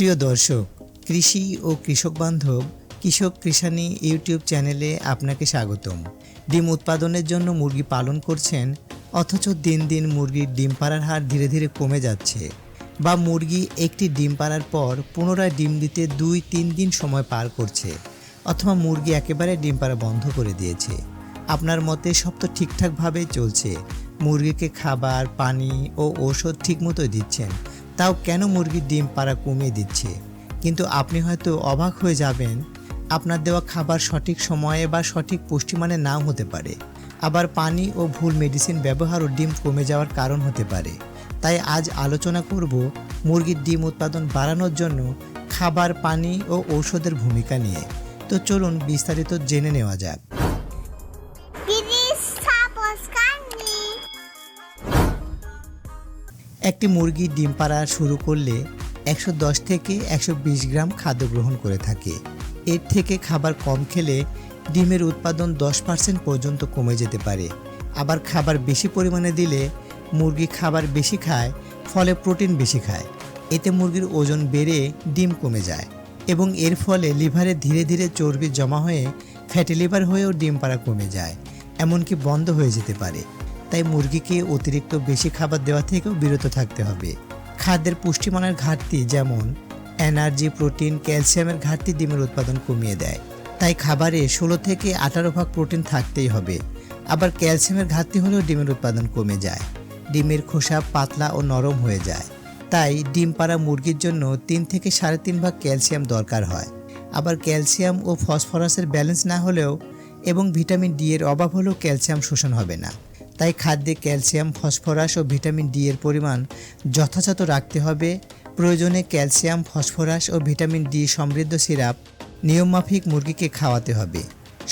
প্রিয় দর্শক, কৃষি ও কৃষক বান্ধব, কৃষক কৃষানি ইউটিউব চ্যানেলে আপনাকে স্বাগতম। ডিম উৎপাদনের জন্য মুরগি পালন করছেন, অথচ দিন দিন মুরগির ডিম পাড়ার হার ধীরে ধীরে কমে যাচ্ছে বা মুরগি একটি ডিম পাড়ার পর পুনরায় ডিম দিতে দুই, তিন দিন সময় পার করছে অথবা মুরগি একেবারে ডিম পাড়া বন্ধ করে দিয়েছে। আপনার মতে সব তো ঠিকঠাকভাবেই চলছে, মুরগিকে খাবার, পানি ও ঔষধ ঠিকমতোই দিচ্ছেন তাও কেন মুরগির ডিম পাড়া কমিয়ে দিচ্ছে? কিন্তু আপনি হয়তো অবাক হয়ে যাবেন, আপনার দেওয়া খাবার সঠিক সময়ে বা সঠিক পুষ্টিমানে নাও হতে পারে। আবার পানি ও ভুল মেডিসিন ব্যবহারও ডিম কমে যাওয়ার কারণ হতে পারে। তাই আজ আলোচনা করব মুরগির ডিম উৎপাদন বাড়ানোর জন্য খাবার, পানি ও ঔষধের ভূমিকা নিয়ে। তো চলুন বিস্তারিত জেনে নেওয়া যাক। একটি মুরগি ডিম পাড়া শুরু করলে একশো দশ থেকে একশো বিশ গ্রাম খাদ্য গ্রহণ করে থাকে। এর থেকে খাবার কম খেলে ডিমের উৎপাদন দশ পার্সেন্ট পর্যন্ত কমে যেতে পারে। আবার খাবার বেশি পরিমাণে দিলে মুরগি খাবার বেশি খায়, ফলে প্রোটিন বেশি খায়। এতে মুরগির ওজন বেড়ে ডিম কমে যায় এবং এর ফলে লিভারে ধীরে ধীরে চর্বি জমা হয়ে ফ্যাটি লিভার হয়েও ডিম পাড়া কমে যায়, এমনকি বন্ধ হয়ে যেতে পারে। তাই মুরগিকে অতিরিক্ত বেশি খাবার দেওয়া থেকেও বিরত থাকতে হবে। খাদ্যের পুষ্টিমানের ঘাটতি যেমন এনার্জি, প্রোটিন, ক্যালসিয়ামের ঘাটতি ডিমের উৎপাদন কমিয়ে দেয়। তাই খাবারে ষোলো থেকে আঠারো ভাগ প্রোটিন থাকতেই হবে। আবার ক্যালসিয়ামের ঘাটতি হলেও ডিমের উৎপাদন কমে যায়। ডিমের খোসা পাতলা ও নরম হয়ে যায়। তাই ডিম পাড়া মুরগির জন্য তিন থেকে সাড়ে তিন ভাগ ক্যালসিয়াম দরকার হয়। আবার ক্যালসিয়াম ও ফসফরাসের ব্যালেন্স না হলেও এবং ভিটামিন ডি এর অভাব হলেও ক্যালসিয়াম শোষণ হবে না। তাই খাদ্যে ক্যালসিয়াম, ফসফরাস ও ভিটামিন ডি এর পরিমাণ যথাযথ রাখতে হবে। প্রয়োজনে ক্যালসিয়াম, ফসফরাস ও ভিটামিন ডি সমৃদ্ধ সিরাপ, নিয়মমাফিক মুরগিকে খাওয়াতে হবে।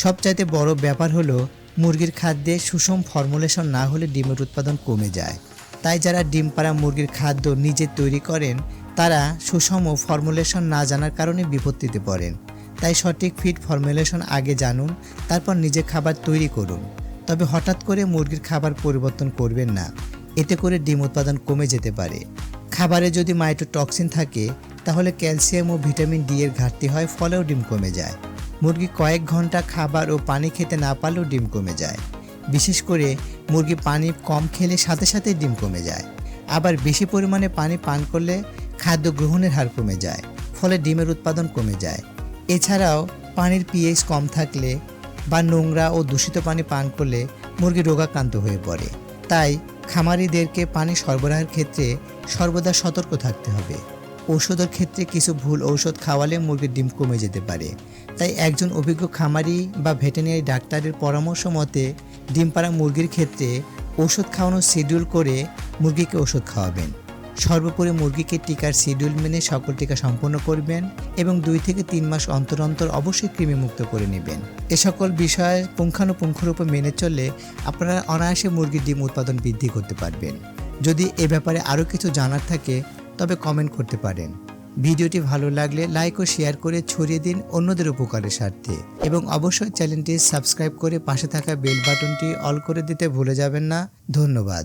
সবচাইতে বড় ব্যাপার হলো, মুরগির খাদ্যে সুষম ফর্মুলেশন না হলে ডিমের উৎপাদন কমে যায়। তাই যারা ডিম পাড়া মুরগির খাদ্য নিজে তৈরি করেন, তারা সুষম ফর্মুলেশন না জানার কারণে বিপত্তিতে পড়েন। তাই সঠিক ফিড ফর্মুলেশন আগে জানুন, তারপর নিজে খাবার তৈরি করুন। তবে হঠাৎ করে মুরগির খাবার পরিবর্তন করবেন না। এতে করে ডিম উৎপাদন কমে যেতে পারে। খাবারে যদি মাইটোটক্সিন থাকে, তাহলে ক্যালসিয়াম ও ভিটামিন ডি এর ঘাটতি হয়, ফলেও ডিম কমে যায়। মুরগি কয়েক ঘণ্টা খাবার ও পানি খেতে না পারলেও ডিম কমে যায়। বিশেষ করে মুরগি পানি কম খেলে সাথে সাথে ডিম কমে যায়। আবার বেশি পরিমাণে পানি পান করলে খাদ্য গ্রহণের হার কমে যায়, ফলে ডিমের উৎপাদন কমে যায়। এছাড়াও পানির পিএইচ কম থাকলে বা নোংরা ও দূষিত পানি পান করলে মুরগি রোগাক্রান্ত হয়ে পড়ে। তাই খামারিদেরকে পানি সরবরাহের ক্ষেত্রে সর্বদা সতর্ক থাকতে হবে। ঔষধের ক্ষেত্রে কিছু ভুল ঔষধ খাওয়ালে মুরগির ডিম কমে যেতে পারে। তাই একজন অভিজ্ঞ খামারি বা ভেটেরিনারি ডাক্তারের পরামর্শ মতে ডিম পাড়া মুরগির ক্ষেত্রে ওষুধ খাওয়ানোর শিডিউল করে মুরগিকে ওষুধ খাওয়াবেন। সর্বোপরি মুরগিকে টিকার শিডিউল মেনে সকল টিকা সম্পন্ন করবেন এবং দুই থেকে তিন মাস অন্তর অন্তর অবশ্যই কৃমিমুক্ত করে নেবেন। এ সকল বিষয় পুঙ্খানুপুঙ্খরূপে মেনে চললে আপনারা অনায়াসে মুরগির ডিম উৎপাদন বৃদ্ধি করতে পারবেন। যদি এ ব্যাপারে আরও কিছু জানার থাকে, তবে কমেন্ট করতে পারেন। ভিডিওটি ভালো লাগলে লাইক ও শেয়ার করে ছড়িয়ে দিন অন্যদের উপকারের স্বার্থে। এবং অবশ্যই চ্যানেলটি সাবস্ক্রাইব করে পাশে থাকা বেল বাটনটি অল করে দিতে ভুলে যাবেন না। ধন্যবাদ।